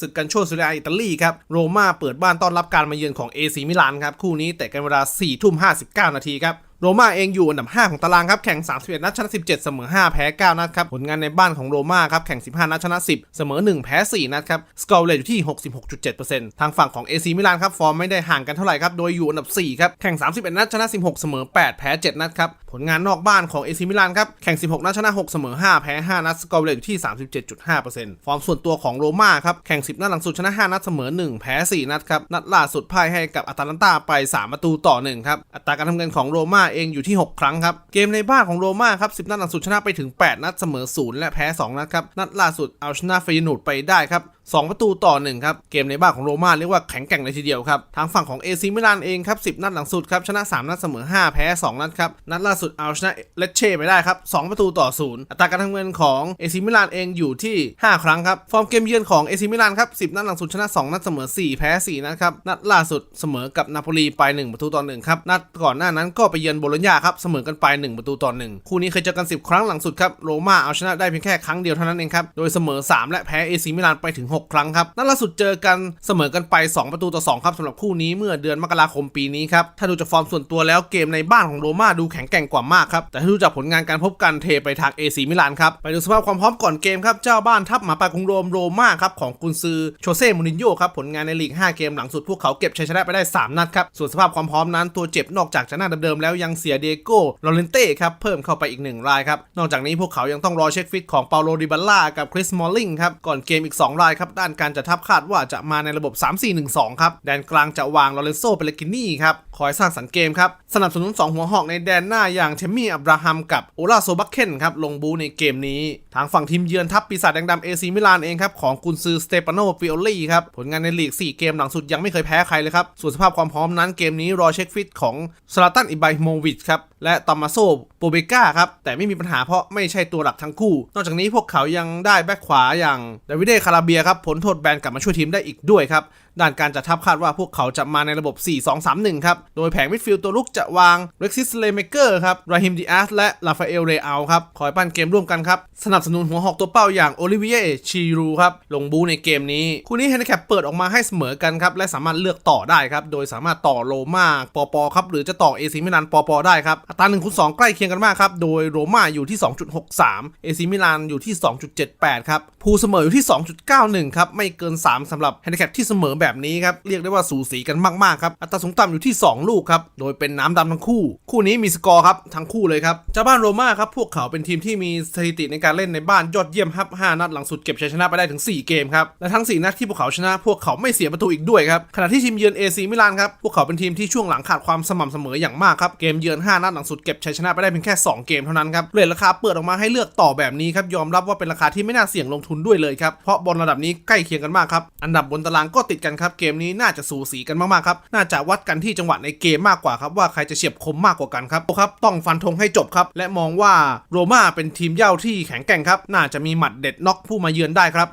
ศึกกันโชซิเลียอิตาลีครับ โรม่าเปิดบ้านต้อนรับการมาเยือนของเอซีมิลานครับ คู่นี้แต่กันเวลา4ทุ่ม59 นาทีครับ โรม่าเองอยู่อันดับ 5 ของตารางครับแข่ง 31 นัดชนะ 17 เสมอ 5 แพ้ 9 นัดครับผลงานในบ้านของโรม่าครับแข่ง 15 นัดชนะ 10 เสมอ 1 แพ้ 4 นัดครับสกอร์เลตอยู่ที่ 66.7%ทางฝั่งของ AC มิลานครับฟอร์มไม่ได้ห่างกันเท่าไหร่ครับโดยอยู่อันดับ4ครับแข่ง 31 นัดชนะ 16 เสมอ 8 แพ้ 7 นัดครับผลงานนอกบ้านของ AC มิลานครับแข่ง 16 นัดชนะ 6 เสมอ 5 แพ้ 5 นัดสกอร์เลตอยู่ที่ 37.5%ฟอร์มส่วนตัวของโรม่าครับแข่ง 10 นัดหลังสุดชนะ 5 นัดเสมอ 1 แพ้ 4 นัดครับนัดล่าสุดพ่ายให้กับอาตาลันตาไป 3 ประตูต่อ1ครับอัตราการทำเงินของโรม่าเองอยู่ที่ 6 ครั้งครับ เกมในบ้านของโรม่าครับ10 นัดหลังสุดชนะไปถึง 8 นัดเสมอ 0 และแพ้ 2 นัดครับ นัดล่าสุดเอาชนะเฟยนูดไปได้ครับ2 ประตูต่อ 1 ครับ เกมในบ้านของโรม่าเรียกว่าแข็งแกร่งเลยทีเดียวครับ ทางฝั่งของเอซีมิลานเองครับ 10 นัดหลังสุดครับ ชนะ 3 นัดเสมอ 5 แพ้ 2 นัดครับ นัดล่าสุดเอาชนะเลเช่ไปได้ครับ 2 ประตูต่อ 0 อัตราการทำเงินของเอซีมิลานเองอยู่ที่ 5 ครั้งครับ ฟอร์มเกมเยือนของเอซีมิลานครับ 10 นัดหลังสุดชนะ 2 นัดเสมอ 4 แพ้ 4 นัดครับ นัดล่าสุดเสมอกับนาโปลีไป 1 ประตูต่อ 1 ครับ นัดก่อนหน้านั้นก็ไปเยือนโบโลญญาครับเสมอกันไป 1 ประตูต่อ1คู่นี้เคยเจอกัน 10 ครั้งหลังสุดครับโรม่าเอาชนะได้เพียงแค่ครั้งเดียวเท่านั้นเองครับโดยเสมอ 3 และแพ้เอซีมิลานไปถึง 6 ครั้งครับนัดล่าสุดเจอกันเสมอกันไป 2 ประตูต่อ2ครับสำหรับคู่นี้เมื่อเดือนมกราคมปีนี้ครับถ้าดูจากฟอร์มส่วนตัวแล้วเกมในบ้านของโรม่าดูแข็งแกร่งกว่ามากครับแต่ถ้าดูจากผลงานการพบกันเทไปทางเอซีมิลานครับไปดูสภาพความพร้อมก่อนเกมครับเจ้าบ้านทัพหมาป่ากรุงโรมโรม่าครับของกุนซือโชเซ่มูรินโญ่ครับผลงานในลีก 5 เกมหลังสุดพวกเขาเก็บชัยชนะไปได้ 3 นัดครับส่วนสภาพความพร้อมนั้นตัวเจ็บนอกจากจะหน้าเดิมๆแล้วยังเสียเดโก้ลอเรนเต้ครับเพิ่มเข้าไปอีกหนึ่งรายครับ นอกจากนี้พวกเขายังต้องรอเช็คฟิตของเปาโลดิบัลล่ากับคริสมอลลิงครับก่อนเกมอีก 2 รายครับด้านการจัดทัพคาดว่าจะมาในระบบ 3-4-1-2 ครับแดนกลางจะวางลอเรนโซเปเลกินี่ครับคอยสร้างสรรค์เกมครับสนับสนุน 2 หัวหอกในแดนหน้าอย่างเทมมี่อับราฮัมกับโอลาโซบักเคนครับลงบูในเกมนี้ ทางฝั่งทีมเยือนทัพปีศาจแดงดำเอซีมิลานเองครับของกุนซือสเตปาโนฟิโอลี่ครับผลงานในลีก 4 เกมหลังสุดยังไม่เคยแพ้ใครเลยครับส่วนสภาพความพร้อมนั้นเกมนี้รอเช็คฟิตของสลาตันอิบาฮิโมวิชครับ และตอมาโซโปเบกาครับ แต่ไม่มีปัญหาเพราะไม่ใช่ตัวหลักทั้งคู่ นอกจากนี้พวกเขายังได้แบ็คขวาอย่างดาวิเดคาราเบียครับผลโทษแบนกลับมาช่วยทีมได้อีกด้วยครับด้านการจัดทัพคาดว่าพวกเขาจะมาในระบบ 4-2-3-1 ครับ โดยแผงมิดฟิลด์ตัวลุกจะวางเร็กซิสเลเมเกอร์ครับราฮิมดิอาสและลาฟาเอลเรอัลครับ คอยปั้นเกมร่วมกันครับ สนับสนุนหัวหอกตัวเป้าอย่างโอลิเวียชีรูครับ ลงบูในเกมนี้ คู่นี้แฮนดิแคปเปิดออกมาให้เสมอกันครับ และสามารถเลือกต่อได้ครับ โดยสามารถต่อโรม่าปอปอครับ หรือจะต่อเอซีมิลานปอปอได้ครับ อัตรา1คูณ2ใกล้เคียงกันมากครับ โดยโรม่าอยู่ที่ 2.63 เอซีมิลานอยู่ที่ 2.78 ครับพูเสมออยู่ที่ 2.91 ครับ ไม่เกิน 3สำหรับแฮนดิแคปที่เสมอแบบนี้ครับ เรียกได้ว่าสูสีกันมากๆครับ อัตราสูงต่ำอยู่ที่ 2 ลูกครับ โดยเป็นน้ำดำทั้งคู่ คู่นี้มีสกอร์ครับทั้งคู่เลยครับเจ้าบ้านโรม่าครับ พวกเขาเป็นทีมที่มีสถิติในการเล่นในบ้านยอดเยี่ยมครับ5นัดหลังสุดเก็บชัยชนะไปได้ถึง 4 เกมครับ และทั้ง 4 นัดที่พวกเขาชนะพวกเขาไม่เสียประตูอีกด้วยครับ ขณะที่ทีมเยือน AC มิลานครับ พวกเขาเป็นทีมที่ช่วงหลังขาดความสม่ำเสมออย่างมากครับ เกมเยือน 5 นัดหลังสุดเก็บชัยชนะไปได้เพียงแค่ 2 เกมเท่านั้นครับเรทราคาเปิดออกมาให้เลือกต่อแบบนี้ครับ ยอมรับว่าเป็นราคาที่ไม่น่าเสี่ยงลงทุนด้วยเลยครับ เพราะบอลระดับนี้ใกล้เคียงกันมากครับ อันดับบนตารางก็ติดกันครับ เกมนี้น่าจะสูสีกันมากๆครับ น่าจะวัดกันที่จังหวะในเกมมากกว่าครับว่าใครจะเฉียบคมมากกว่ากันครับครับต้องฟันธงให้จบครับ และมองว่าโรม่าเป็นทีมเย่าที่แข็งแกร่งครับ น่าจะมีหมัดเด็ดน็อกผู้มาเยือนได้ครับ